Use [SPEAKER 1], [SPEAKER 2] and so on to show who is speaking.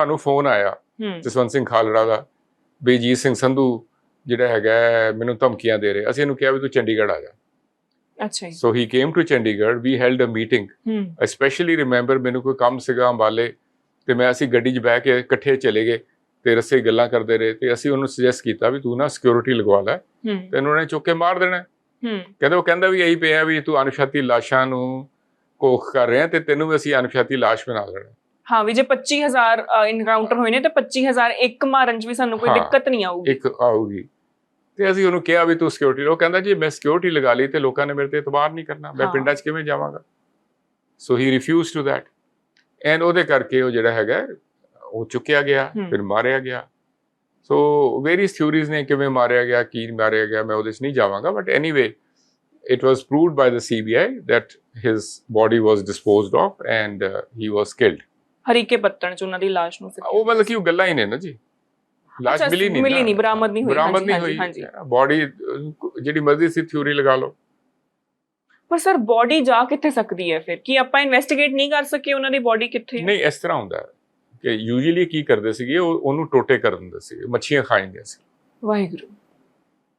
[SPEAKER 1] ਸਾਨੂੰ ਫੋਨ ਆਇਆ ਜਸਵੰਤ ਸਿੰਘ ਖਾਲੜਾ ਦਾ ਬੇਜੀਤ ਸਿੰਘ ਸੰਧੂ ਜਿਹੜਾ ਹੈਗਾ ਮੈਨੂੰ ਧਮਕੀਆਂ ਦੇ ਰਿਹਾ। ਅਸੀਂ ਇਹਨੂੰ ਕਿਹਾ ਵੀ ਤੂੰ ਚੰਡੀਗੜ੍ਹ ਆ ਜਾ।
[SPEAKER 2] ਅੱਛਾ ਜੀ।
[SPEAKER 1] So he came to Chandigarh we held a meeting I especially remember ਮੈਨੂੰ ਕੋਈ ਕੰਮ ਸੀਗਾ ਅੰਬਾਲੇ ਤੇ ਮੈਂ ਅਸੀਂ ਗੱਡੀ 'ਚ ਬਹਿ ਕੇ ਇਕੱਠੇ ਚਲੇ ਗਏ ਤੇ ਰਸਤੇ ਗੱਲਾਂ ਕਰਦੇ ਰਹੇ ਤੇ ਅਸੀਂ ਉਹਨੂੰ ਸੁਜੈਸਟ ਕੀਤਾ ਵੀ ਤੂੰ ਨਾ ਸਿਕਿਉਰਿਟੀ ਲਗਵਾ ਲੈ। ਤੇ ਉਹਨਾਂ ਨੇ ਚੁੱਕ ਕੇ ਮਾਰ ਦੇਣਾ। ਕਹਿੰਦੇ ਉਹ ਕਹਿੰਦਾ ਵੀ ਇਹੀ ਪਿਆ ਵੀ ਤੂੰ ਅਨੁਸ਼ਾਤੀ ਲਾਸ਼ਾਂ ਨੂੰ ਕੋਖ ਕਰ ਰਿਹਾ ਤੇ ਤੈਨੂੰ ਵੀ ਅਸੀਂ ਅਨੁਸ਼ਾਤੀ ਲਾਸ਼ ਬਣਾ ਦੇਣਾ
[SPEAKER 2] ਹਾਂ ਵੀ ਜੇ 25000 ਇਨਕਾਊਂਟਰ ਹੋਏ ਨੇ ਤੇ 25000 ਇੱਕ ਮਾਰਨ ਚ ਵੀ ਸਾਨੂੰ ਕੋਈ। ਦਿੱਕਤ ਨਹੀਂ ਆਊਗੀ
[SPEAKER 1] ਇੱਕ ਆਊਗੀ ਤੇ ਅਸੀਂ ਉਹਨੂੰ ਕਿਹਾ ਵੀ ਤੂੰ ਸਿਕਿਉਰਿਟੀ ਲਓ ਕਹਿੰਦਾ ਜੀ ਮੈਂ ਸਿਕਿਉਰਿਟੀ ਲਗਾ ਲਈ ਤੇ ਲੋਕਾਂ ਨੇ ਮੇਰੇ ਤੇ ਇਤਬਾਰ ਨਹੀਂ ਕਰਨਾ ਮੈਂ। ਪਿੰਡਾਂ 'ਚ ਕਿਵੇਂ ਜਾਵਾਂਗਾ so he refuse to that and ਉਹਦੇ ਕਰਕੇ ਉਹ ਜਿਹੜਾ ਹੈਗਾ ਉਹ ਚੁੱਕਿਆ ਗਿਆ। ਫਿਰ ਮਾਰਿਆ ਗਿਆ ਸੋ ਵੇਰੀਅਸ ਥਿਊਰੀਜ਼ ਨੇ ਕਿਵੇਂ ਮਾਰਿਆ ਗਿਆ ਕੀ ਮਾਰਿਆ ਗਿਆ ਮੈਂ ਉਹਦੇ 'ਚ ਨਹੀਂ ਜਾਵਾਂਗਾ but anyway it was proved by the CBI that his body was disposed of and uh, he was killed.
[SPEAKER 2] Harike Pattan ਚ ਉਹਨਾਂ ਦੀ ਲਾਸ਼ ਨੂੰ
[SPEAKER 1] ਉਹ ਮਤਲਬ ਕਿ ਉਹ ਗੱਲਾਂ ਹੀ ਨੇ ਨਾ ਜੀ। ਲਾਸ਼
[SPEAKER 2] ਅੱਛਾ,
[SPEAKER 1] ਮਿਲੀ ਨਹੀਂ
[SPEAKER 2] ਮਿਲੀ
[SPEAKER 1] ਨਾ।
[SPEAKER 2] ਨਹੀਂ, ਬਰਾਮਦ ਨਹੀਂ ਹੋਈ,
[SPEAKER 1] ਬਰਾਮਦ
[SPEAKER 2] ਹਾਂਜੀ,
[SPEAKER 1] ਨਹੀਂ ਹੋਈ।
[SPEAKER 2] ਹਾਂਜੀ,
[SPEAKER 1] ਬੋਡੀ ਜਿਹੜੀ ਮਰਜ਼ੀ ਸੀ ਥਿਊਰੀ ਲਗਾ ਲਓ।
[SPEAKER 2] ਪਰ ਸਰ ਬੋਡੀ ਜਾ ਕਿੱਥੇ ਸਕਦੀ ਹੈ ਫਿਰ? ਕੀ ਆਪਾਂ ਇਨਵੈਸਟੀਗੇਟ ਨਹੀਂ ਕਰ ਸਕੇ ਉਹਨਾਂ ਦੀ ਬੋਡੀ ਕਿੱਥੇ ਹੈ?
[SPEAKER 1] ਨਹੀਂ ਇਸ ਤਰ੍ਹਾਂ ਹੁੰਦਾ ਹੈ ਕਿ ਯੂਜੂਅਲੀ ਕੀ ਕਰਦੇ ਸੀਗੇ ਉਹ ਉਹਨੂੰ ਟੋਟੇ ਕਰ ਦਿੰਦੇ ਸੀਗੇ ਮੱਛੀਆਂ ਖਾ ਜਾਂਦੀਆਂ ਸੀ
[SPEAKER 2] ਵਾਹਿਗੁਰੂ।